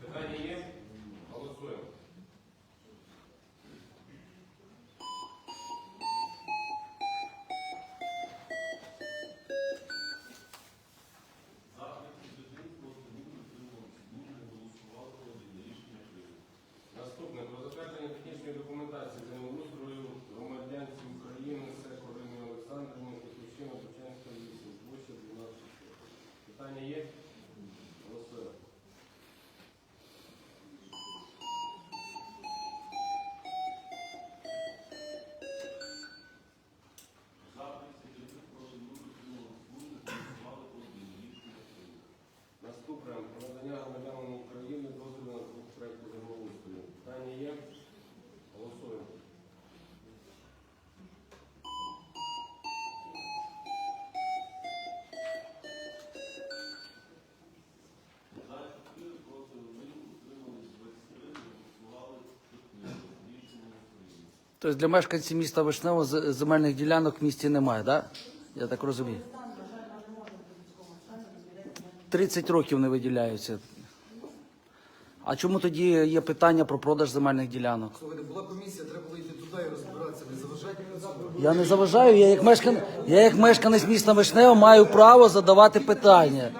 Питання є? Тобто для мешканців міста Вишнево земельних ділянок в місті немає, так? Да? Я так розумію. 30 років не виділяються. А чому тоді є питання про продаж земельних ділянок? Слухайте, була комісія, треба було йти туди і розбиратися. Не заважайте. Я не заважаю, я як, мешкан... я як мешканець міста Вишнево маю право задавати питання.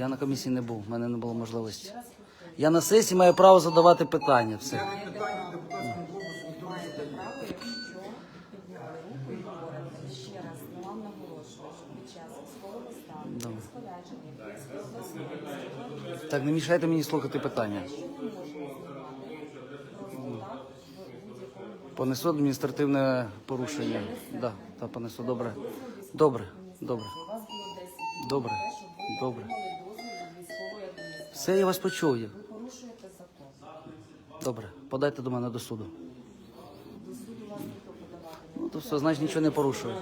Я на комісії не був, в мене не було можливості. Я на сесії маю право задавати питання. Все. Так, не мішайте мені слухати питання. Понесу адміністративне порушення. Да, та понесу. Добре. Добре, добре, у вас було 10 добре, добре. Все, я вас почув. Ви порушуєте закон. Добре, подайте до мене до суду. До суду вас ніхто подавати Ну, то все, значить нічого не обов'язково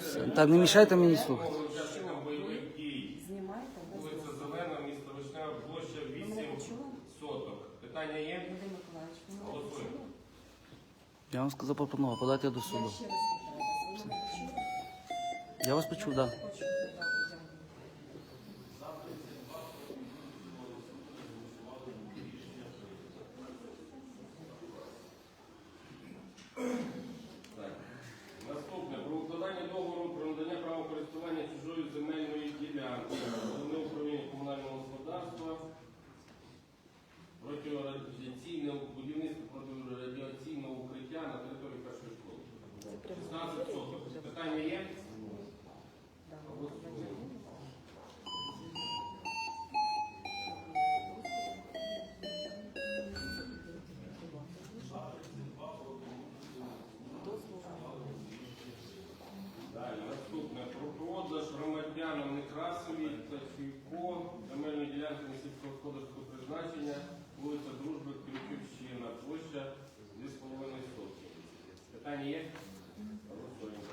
Все. Так, не мішайте мені слухати. Учасникам бойових дій. місто Вишнева, площа 8 мене Голосуємо. почули? Я вам сказав пропонував, подайте до суду. Я вас почув, так. Да так, дякую. Так. Наступне про укладання договору про надання права користування чужою земельною ділянкою. Головне управління комунального господарства. Протирадіаційне будівництво протирадіаційного укриття на території першої школи. 16 соток. Питання є? Голосуємо. Далі, наступне. Про продаж громадянам Некрасові та Чуйко земельної ділянки сільськогосподарського призначення, вулиця Дружби, Крюківщина, площа 2,5 сотки. Питання є? Голосуємо.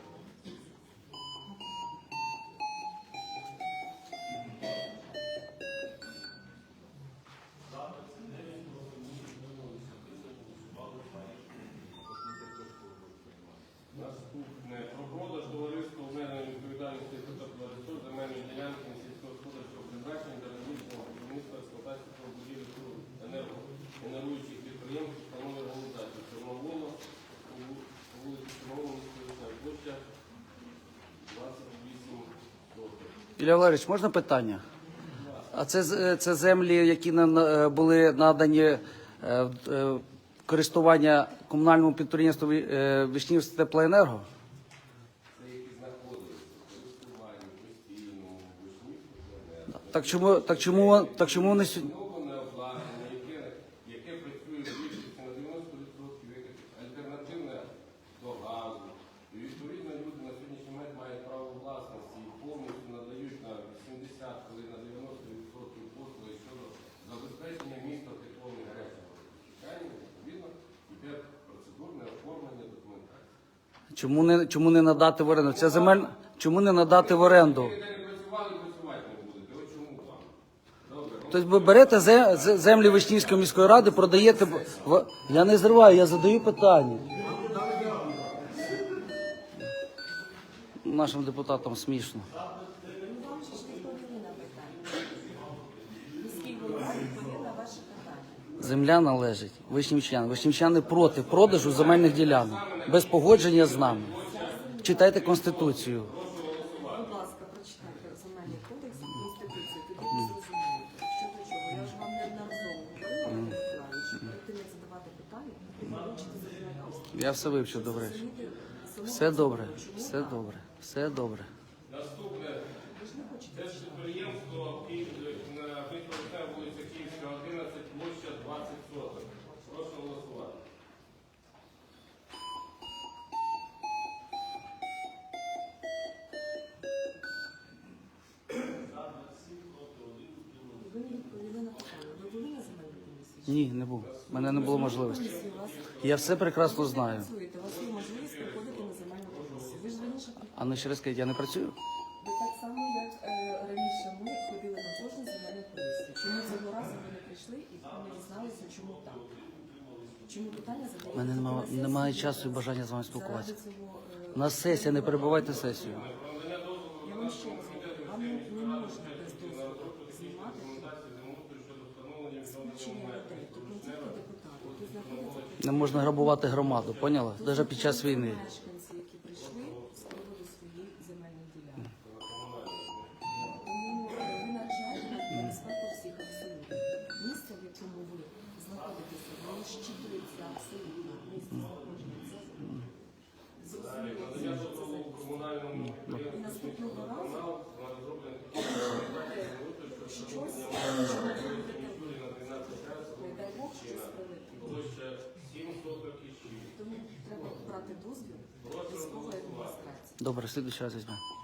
Наступне. Про продаж товариства обмеженої відповідальності та товариство земельної ділянки сільськогосподарського призначення для розміщення будівництва експлуатації та будівлі енергогенеруючих підприємств установи організації Чорновола по вулиці Чорновола, міської площа 28 соток. Ілля Валерійович, можна питання? А це, е, це землі, які на- е, були надані е, е, користування комунальному підприємству е, Вишнівське теплоенерго? Це які знаходилися в користуванні постійному вишнівського Так чому, так чому, так чому вони сьогодні? Оновлене обладнання, яке, яке працює більше на 90% яке альтернативне до газу. І відповідно люди на сьогоднішній момент мають право власності і повністю надають на 80, коли на 90% послуги щодо забезпечення міста теплових мережами. Чекаємо, відповідно, йде процедурне оформлення документації. Чому не, чому не надати в оренду? Це земель, чому не надати в оренду? Тобто ви берете зе- зе- землі Вишнівської міської ради, продаєте. Я не зриваю, я задаю питання. Нашим депутатам смішно. Земля належить вишнівчанам. Вишнівчани проти продажу земельних ділянок без погодження з нами. Читайте конституцію. Будь ласка, прочитайте земельний кодекс і конституцію. Тоді ви зрозумієте, що до чого. Я ж вам неодноразово говорила, Миколаївич, задавати питання, потрібно вивчити законодавство. Я все вивчу добре. Все добре, все добре, все добре. Наступне Ви Ні, не був. У мене не було можливості. Я все прекрасно знаю. у вас є можливість приходити на земельну комісію. Ви ж раніше. А не ще раз скажіть, я не працюю? Ви так само, як е, раніше ми ходили на кожну земельну комісію. Чому цього разу ви не прийшли і не дізналися, чому так? Чому питання задається? У мене немає, немає часу і бажання з вами спілкуватися. Заради цього, е, У нас сесія, не перебувайте сесію. Я вам ще раз говорю, вам не, не можна без дозволу знімати свідчення людей, тобто не тільки депутати, які знаходяться Не можна грабувати громаду, поняла? Навіть під час війни. Добре, следующий раз візьмемо.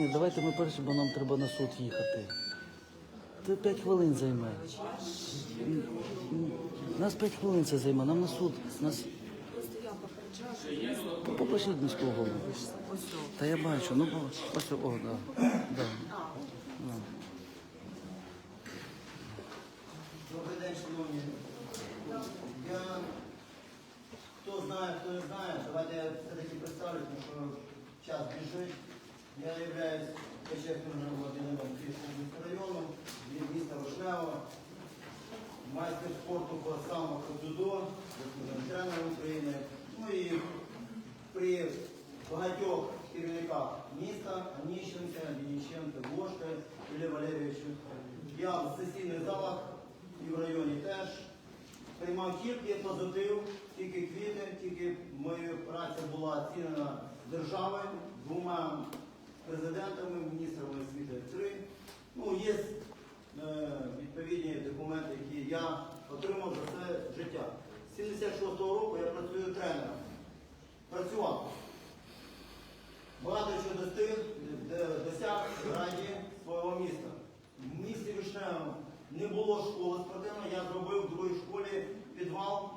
Ні, давайте ми перші, бо нам треба на суд їхати. Це 5 хвилин займе. Нас 5 хвилин це займе, нам на суд. Нас... Ну, Попросіть міського голову. Та я бачу, ну бо- о, да. да. Хто знає, хто не знає, давайте я все-таки представлю, тому що час біжить. Я являюсь почесним громадянином Київського району, від міста Вишнева, майстер спорту по самоходудо, заслужений тренер України. Ну і при багатьох керівниках міста Аніщенка, Дініченка, Гошка, Ілля Валерійовичу. Я в сесійних залах і в районі теж приймав тільки позитив, тільки квіти, тільки моя праця була оцінена державою, двома президентами, міністрами освіти три. Ну, є е, відповідні документи, які я отримав за це життя. З 76-го року я працюю тренером. Працював. Багато що достиг, досяг раді свого міста. В місті Вишневому не було школи спортивної, я зробив в другій школі підвал,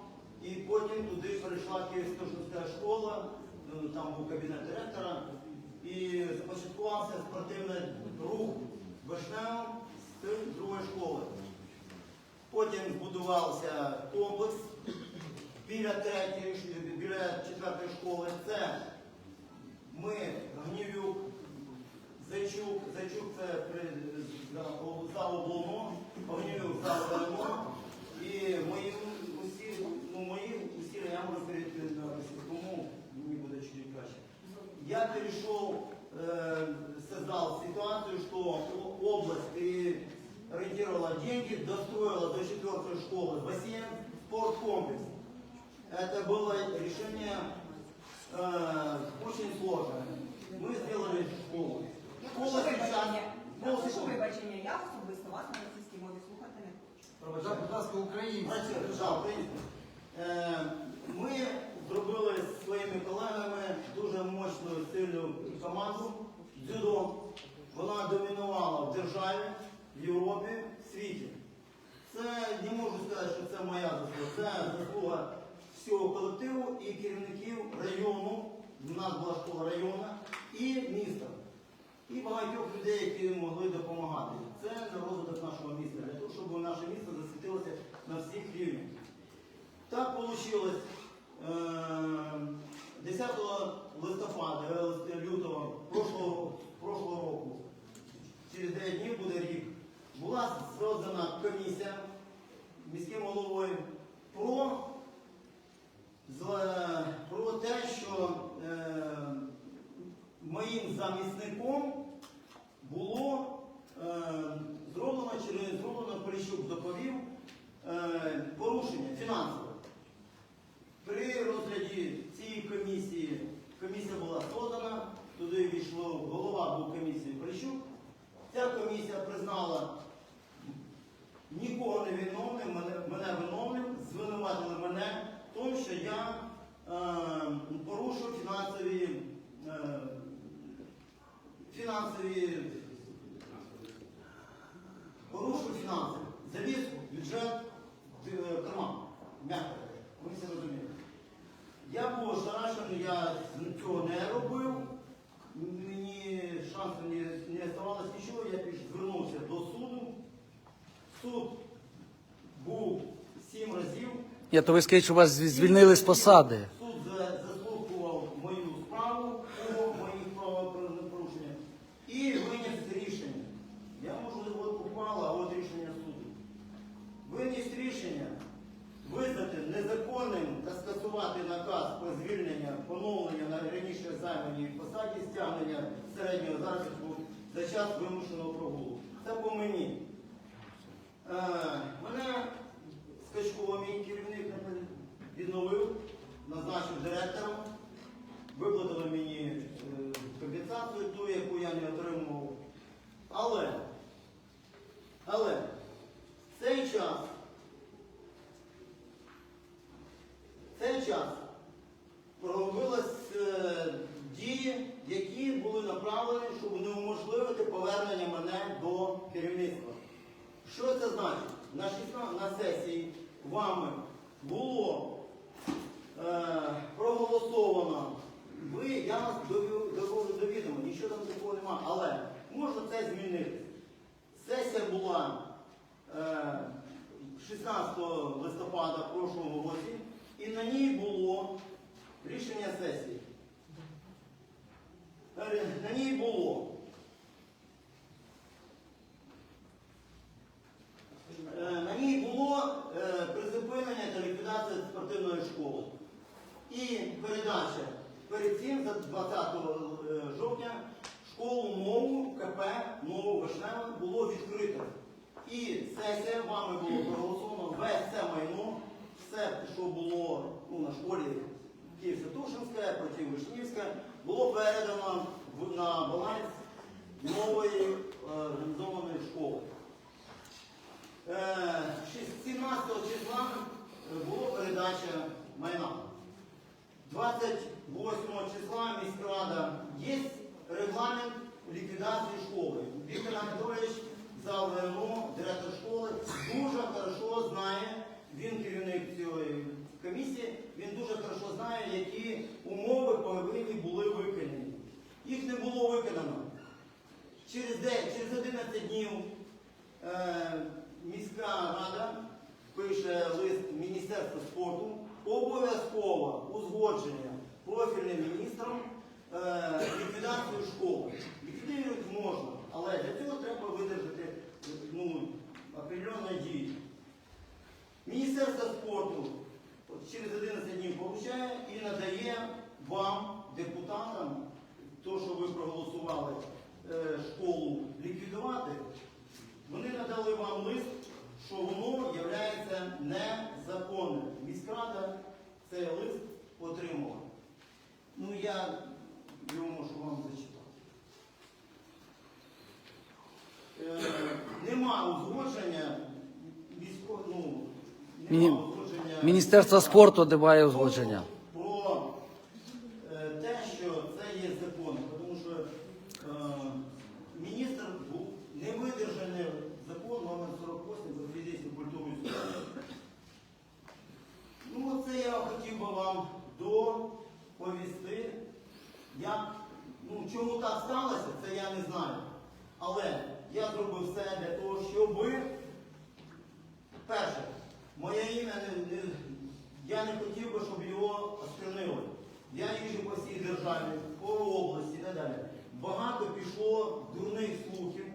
і потім туди перейшла Київська школа, ну, там був кабінет директора, і започаткувався спортивний рух в з другої школи. Потім збудувався комплекс біля третьої, біля четвертої школи. Це ми, Гнівюк, Зайчук, Зайчук це при зал обломо, Гнівюк зал ВМО. І мої усі, ну мої усі, я можу перейти на російському, мені буде чуть краще Я перешел, э, создал ситуацию, что о- область переориентировала деньги, достроила до четвертой школы бассейн, спорткомплекс. Это было решение э, очень сложное. Мы сделали школу. Я Школа прошу сейчас... вибачення. Я школа прошу сейчас- вибачення. Я особисто вас на російській мові слухати не хочу. Так, будь ласка, українці. Працює, да, українською. Е, Ми зробили зі своїми колегами дуже мощну сильну команду дзюдо. Вона домінувала в державі, в Європі, в світі. Це не можу сказати, що це моя заслуга. Це заслуга всього колективу і керівників району. У нас була школа району і міста. І багатьох людей, які могли допомагати. Це на розвиток нашого міста, для того, щоб наше місто засвітилося на всіх рівнях. Так вийшло 10 листопада, е, лист- лютого прошлого, прошлого року, через 9 днів буде рік, була создана комісія міським головою про, з- про те, що е, моїм замісником було е, зроблено чи не зроблено, Поліщук доповів, е, порушення фінансове. При розгляді цієї комісії, комісія була создана, туди війшло голова був комісії Поліщук. Ця комісія признала нікого не виновним, мене, мене виновним, звинуватили мене в тому, що я е, порушив фінансові, е, фінансові порушив фінанси, завіз бюджет е, карман. М'яко ви все розумієте. Я був ошарашений, я цього не робив. Мені шансу не, не оставалось нічого, я звернувся до суду. Суд був сім разів. Ні, то ви скажіть, що вас звільнили з посади. Ліквідації школи. Віктор Анатолійович зал директор школи, дуже хорошо знає, він керівник цієї комісії, він дуже хорошо знає, які умови повинні були виконані. Їх не було виконано. Через, де- через 11 днів е, міська рада пише лист Міністерства спорту, обов'язково узгодження профільним міністром е, ліквідацію школи. Ліквідувати можна, але для цього треба видержати ну, определенні дії. Міністерство спорту через 11 днів получає і надає вам, депутатам, то, що ви проголосували е, школу ліквідувати, вони надали вам лист, що воно є незаконним. Міськрада цей лист отримала. Ну я його можу вам зачитати. Е, нема узгодження міського, ну, Міні- нема узгодження. Міністерство спорту немає узгодження. Про е, те, що це є закон, тому що е, міністр був не видержаний закон номер 48 за фізичну культуру і спорт. Ну, це я хотів би вам доповісти. Як, ну, чому так сталося, це я не знаю. Але я зробив все для того, щоб перше, моє ім'я не, не, я не хотів би, щоб його осквернили. Я їжджу по всій державі, по області і так далі. Багато пішло дурних слухів,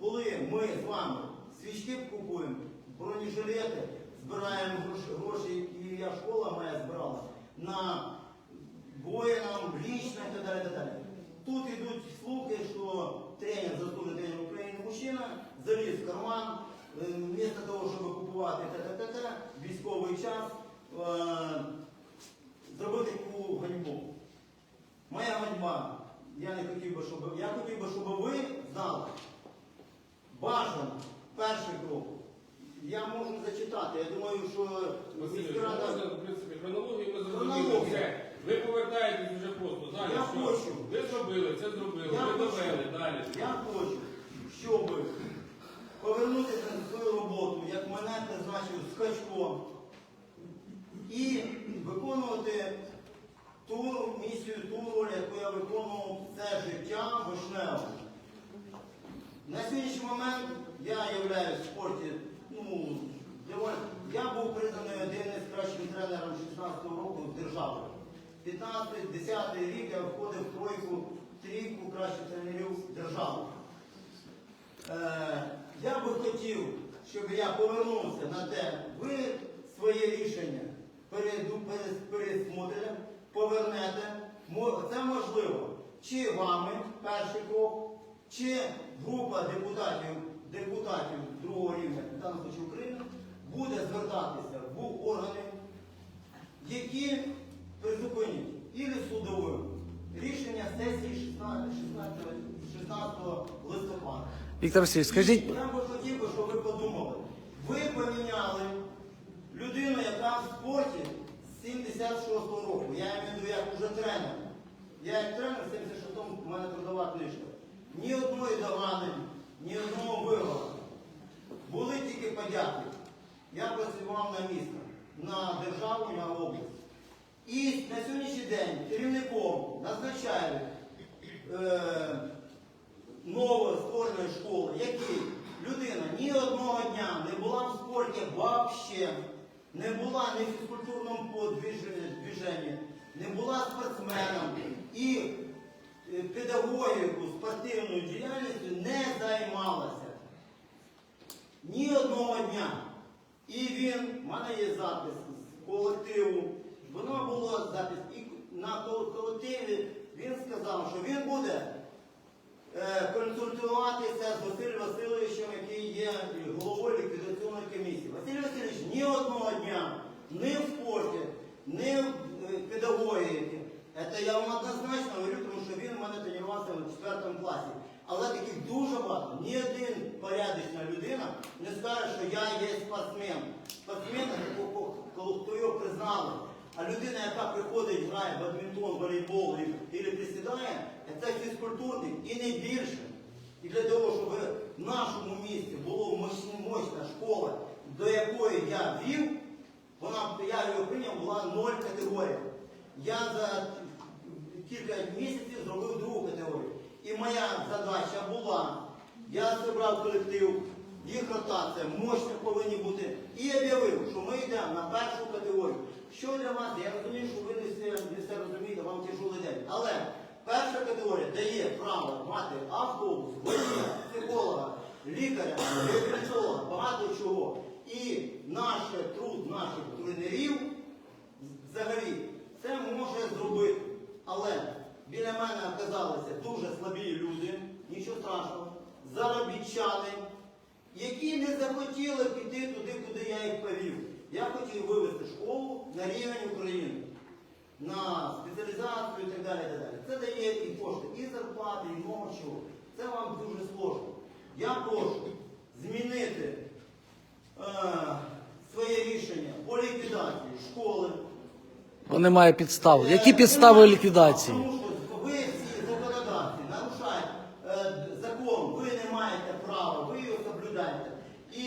коли ми з вами свічки купуємо, бронежилети, збираємо гроші, і я школа моя збирала на воїнам, лічно і так далі. так далі. Тут йдуть слухи, що тренер, заслужений тренер України мужчина, заліз в карман, е, вмісто того, щоб купувати т-т-т-т, військовий час, е, зробив таку ганьбу. Моя ганьба, я не хотів би, щоб я хотів би, щоб ви знали. Бажано, перший крок. Я можу зачитати. Я думаю, що Василь, міськрада. в принципі, хронологію ми зрозуміли. Все. Ви повертаєтесь вже просто. Далі Я що? хочу. Ви зробили, це зробили, Я ви хочу. довели, далі. Я хочу, щоб повернутися на свою роботу, як мене призначив скачком, і виконувати ту місію, ту роль, яку я виконував все життя вишнево. На сьогоднішній момент я являюсь в спорті, ну, я був признаний один із кращим тренером 16-го року держави. 15-10 рік я входив в тройку, трійку кращих тренерів держави. Е, я би хотів, щоб я повернувся на те, ви своє рішення пересмотрите, повернете. Це можливо чи вами перший крок, чи група депутатів, депутатів другого рівня, в даному випадку України, буде звертатися в органи, які призупинять ілі судовим рішення сесії 16, 16, 16 листопада. Віктор Васильович, скажіть, Я би хотів би, щоб ви подумали. Ви поміняли людину, яка в спорті з 76-го року. Я маю в виду як уже тренер. Я як тренер в 76-му в мене трудова книжка. Ні одної догани, ні одного вигоду. Були тільки подяки. Я працював на місто, на державу, на область. І на сьогоднішній день керівником назначають е, ново створеної школи, який людина ні одного дня не була в спорті взагалі, не була ні в фізкультурному подвіж- движенні, не була спортсменом і е, педагогіку, спортивною діяльністю не займалася. Ні одного дня. І він, в мене є запис з колективу, воно було запис, і на колективі він сказав, що він буде е, консультуватися з Василем Васильовичем, який є головою ліквідаційної комісії. Василь Васильович ні одного дня ні в спорті, ні в е. Це я вам однозначно говорю, тому що він у мене тренувався в 4 класі. Але таких дуже багато. Ні один порядочна людина не скаже, що я є спортсмен. Спортсмен, хто його признали. А людина, яка приходить, грає бадмінтон, волейбол і присідає, це фізкультурник і не більше. І для того, щоб в нашому місті була мощна школа, до якої я вів, вона, я його прийняв, була ноль категорія. Я за кілька місяців зробив другу категорію. І моя задача була, я зібрав колектив, їх ротація, мощні повинні бути. І я об'явив, що ми йдемо на першу категорію. Що для вас? Я розумію, що ви не все, розумієте, вам тяжелий день. Але перша категорія дає право мати автобус, водія, психолога, лікаря, реабілітолога, багато чого. І наш труд наших тренерів взагалі це може зробити. Але біля мене оказалися дуже слабі люди, нічого страшного, заробітчани, які не захотіли піти туди, куди я їх повів. Я хотів вивести школу на рівень України, на спеціалізацію і так далі. і так далі. Це дає і кошти, і зарплати, і много чого. Це вам дуже сложно. Я прошу змінити е, своє рішення по ліквідації школи. Бо немає підстав. Які підстави ліквідації? Тому що ви всі законодавці нарушаєте е, закон, ви не маєте права, ви його соблюдаєте. І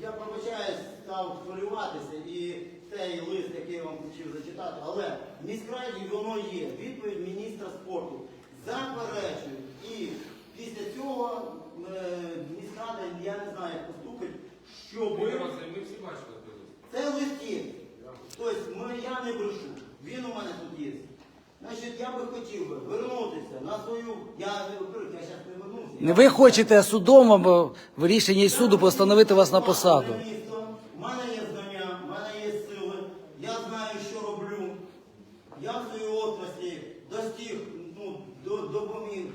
я пробачаюсь, став хвилюватися і цей лист, який я вам хотів зачитати, але в міськраді воно є. Відповідь міністра спорту. Заперечую. І після цього е, міськрада, я не знаю, як поступить, щоб Ми ми всі бачили той лист. це листів. Тобто ми, я не брешу. Він у мене тут є. Значить, я би хотів би вернутися на свою. Я не во-первых, я зараз не ви хочете судом або в рішенні суду постановити вас на посаду. У мене є знання, в мене є сили, я знаю, що роблю. Я в своїй отраслі достиг ну, до, до,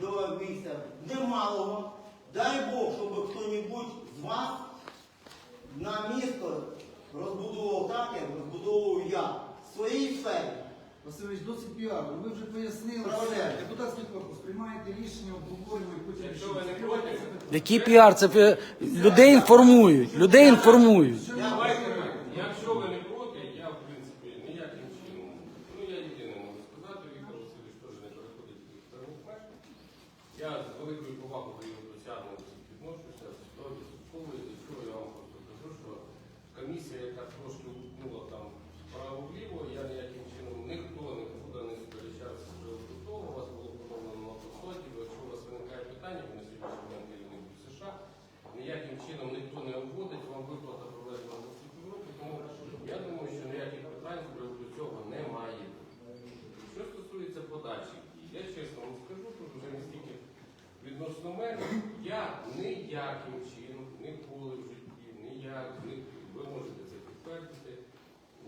до місця немалого. Дай Бог, щоб хто-небудь з вас на місто розбудовував так, як розбудовував я. В своїй сфері. Васильович, досить піару. Ви вже пояснили, але все. депутатський корпус приймаєте рішення, обговорюємо і потім Якщо ви не рішення. проти, Який піар? Це людей інформують. Людей інформують. Давайте так. Якщо ви не проти, я в принципі ніяким чином. Ну я єдине можу сказати, Віктор Васильович теж не переходить від сторонніх меж. Я з великою повагою до його досягнень відношуся, стовідсотково, і до чого я вам просто кажу, що комісія, яка трошки утнула там вправо-вліво, я ніяким чином ніхто нікуди не сперечався з приводу того, у вас було поновлено на посаді, якщо у вас виникає питання, ви на сьогоднішній день керівник США, ніяким чином ніхто не обводить, вам виплата проведена за ці півроку, тому я думаю, що ніяких питань з приводу цього немає. Що стосується подальших дій, я чесно вам скажу, тут вже не стільки відносно мене, я ніяким чином ніколи в житті, ніяк, ні, ви можете це підтвердити,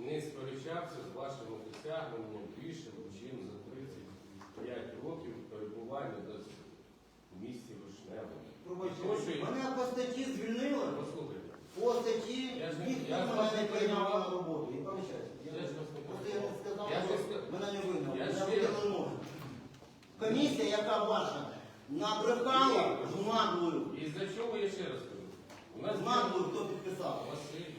не сперечався з вашими досягненнями більше, ніж за 35 років перебування десь в місті Вишневому. Тому що я- Мене по статті звільнили. Послухайте, По статті Я ж не- ніхто я ж мене вас не не прийняв приймав. на роботу. Я пам'ятаю. Я ж вас не Просто я не сказав, Я ж що не сказав. мене не вигнали. Я Я ж видали не- ноги. Комісія, яка ваша, набрехала з наглою. І за чого я ще раз кажу? У нас З наглою хто підписав? Василь.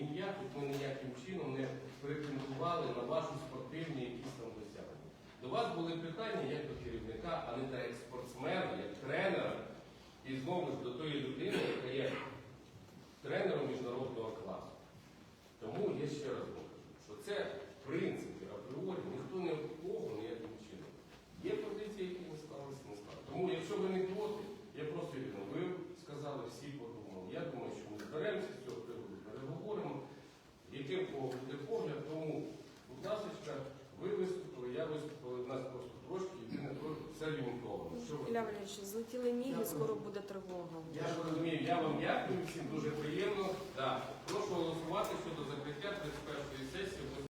ім'я, хоч ми ніяким чином не претендували на ваші спортивні якісь там досягнення. До вас були питання як до керівника, а не так як спортсмена, як тренера, і знову ж до тої людини, яка є тренером міжнародного класу. Тому я ще раз покажу, що це в принципі апріорі ніхто не обслуговує ніяким чином. Є позиції, які не склалися, не склалися. Тому, якщо ви не проти, я просто відновив, сказали всі подумали. Я думаю, що ми зберемося яким буде погляд, тому, будь ласка, ви виступили, я виступив в нас просто трошки, і все рівнковано. Ілля Валерійович, злетіли ніги, скоро буде тривога. Я ж розумію, я вам дякую, всім дуже приємно. Да. Прошу голосувати щодо закриття 31-ї сесії.